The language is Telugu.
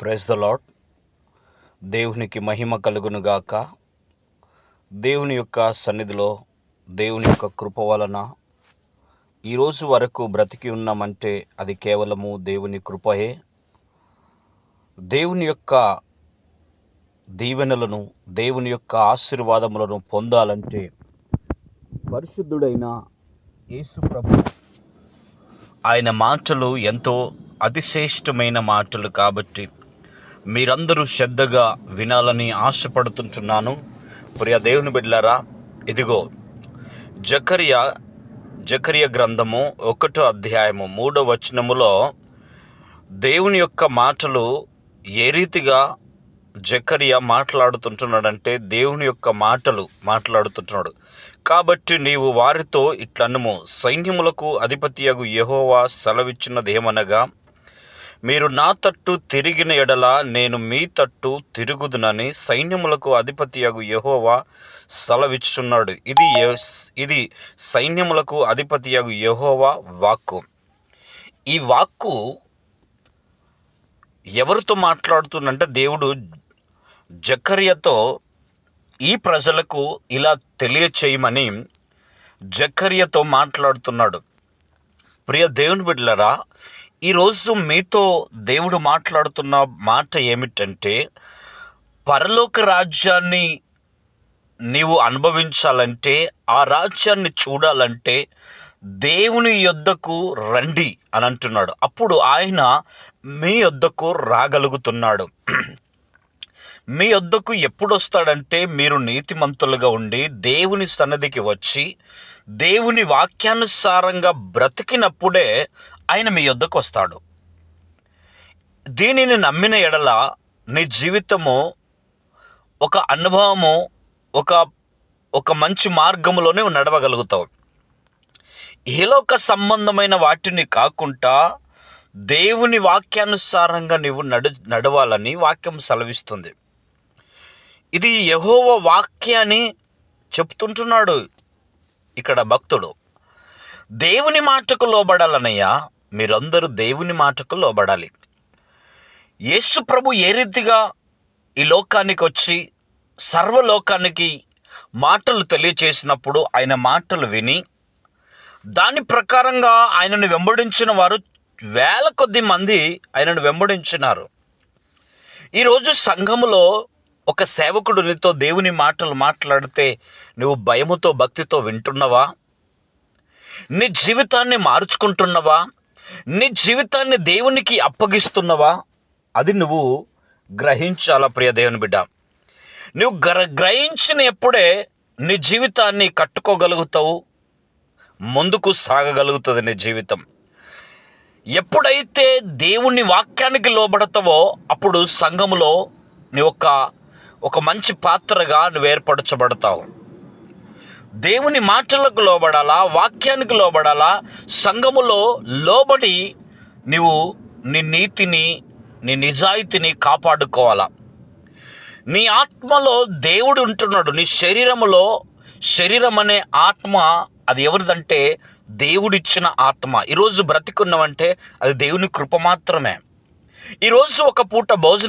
ప్రైజ్ ద లాడ్ దేవునికి మహిమ కలుగునుగాక. దేవుని యొక్క సన్నిధిలో దేవుని యొక్క కృప వలన ఈరోజు వరకు బ్రతికి ఉన్నామంటే అది కేవలము దేవుని కృపయే. దేవుని యొక్క దీవెనలను దేవుని యొక్క ఆశీర్వాదములను పొందాలంటే పరిశుద్ధుడైన యేసు ప్రభు ఆయన మాటలు ఎంతో అతిశ్రేష్టమైన మాటలు కాబట్టి మీరందరూ శ్రద్ధగా వినాలని ఆశపడుతుంటున్నాను. ప్రియ దేవుని బిడ్డలారా ఇదిగో జకరియా జకరియ గ్రంథము ఒకటో అధ్యాయము మూడో వచనములో దేవుని యొక్క మాటలు ఏ రీతిగా జకరియా మాట్లాడుతుంటున్నాడంటే దేవుని యొక్క మాటలు మాట్లాడుతుంటున్నాడు. కాబట్టి నీవు వారితో ఇట్లన్నము సైన్యములకు అధిపతియగు యహోవా సెలవిచ్చినదేమనగా మీరు నా తట్టు తిరిగిన ఎడల నేను మీ తట్టు తిరుగుదునని సైన్యములకు అధిపతియగు యహోవా సెలవిచ్చుచున్నాడు. ఇది ఇది సైన్యములకు అధిపతియగు యహోవా వాక్కు. ఈ వాక్కు ఎవరితో మాట్లాడుతుందంటే దేవుడు జకర్యతో ఈ ప్రజలకు ఇలా తెలియచేయమని జకర్యతో మాట్లాడుతున్నాడు. ప్రియ దేవుని బిడ్డలరా ఈరోజు మీతో దేవుడు మాట్లాడుతున్న మాట ఏమిటంటే పరలోక రాజ్యాన్ని నీవు అనుభవించాలంటే ఆ రాజ్యాన్ని చూడాలంటే దేవుని యొద్దకు రండి అని అంటున్నాడు. అప్పుడు ఆయన మీ యొద్దకు రాగలుగుతున్నాడు. మీ వద్దకు ఎప్పుడు వస్తాడంటే మీరు నీతిమంతులుగా ఉండి దేవుని సన్నదికి వచ్చి దేవుని వాక్యానుసారంగా బ్రతికినప్పుడే ఆయన మీ వద్దకు వస్తాడు. దీనిని నమ్మిన ఎడల నీ జీవితము ఒక అనుభవము ఒక ఒక మంచి మార్గములోనే నడవగలుగుతావు. ఏలోక సంబంధమైన వాటిని కాకుండా దేవుని వాక్యానుసారంగా నీవు నడు నడవాలని వాక్యం సెలవిస్తుంది. ఇది యహోవ వాక్యాన్ని చెప్తుంటున్నాడు ఇక్కడ భక్తుడు. దేవుని మాటకు లోబడాలనయ్యా మీరందరూ దేవుని మాటకు లోబడాలి. యేసు ప్రభు ఏ రీతిగా ఈ లోకానికి వచ్చి సర్వలోకానికి మాటలు తెలియచేసినప్పుడు ఆయన మాటలు విని దాని ప్రకారంగా ఆయనను వెంబడించిన వారు వేల కొద్ది మంది ఆయనను వెంబడించినారు. ఈరోజు సంఘములో ఒక సేవకుడు నీతో దేవుని మాటలు మాట్లాడితే నువ్వు భయముతో భక్తితో వింటున్నావా? నీ జీవితాన్ని మార్చుకుంటున్నావా? నీ జీవితాన్ని దేవునికి అప్పగిస్తున్నావా? అది నువ్వు గ్రహించాలా ప్రియ దేవుని బిడ్డ? నువ్వు గ్ర గ్రహించిన ఎప్పుడే నీ జీవితాన్ని కట్టుకోగలుగుతావు ముందుకు సాగగలుగుతుంది నీ జీవితం. ఎప్పుడైతే దేవుని వాక్యానికి లోబడతావో అప్పుడు సంఘములో నీ ఒక ఒక మంచి పాత్రగా నువ్వు ఏర్పరచబడతావు. దేవుని మాటలకు లోబడాలా వాక్యానికి లోబడాలా సంఘములో లోబడి నీవు నీ నీతిని నీ నిజాయితీని కాపాడుకోవాలా. నీ ఆత్మలో దేవుడు ఉంటున్నాడు. నీ శరీరములో శరీరం అనే ఆత్మ అది ఎవరిదంటే దేవుడిచ్చిన ఆత్మ. ఈరోజు బ్రతికున్నామంటే అది దేవుని కృప మాత్రమే. ఈరోజు ఒక పూట భోజనం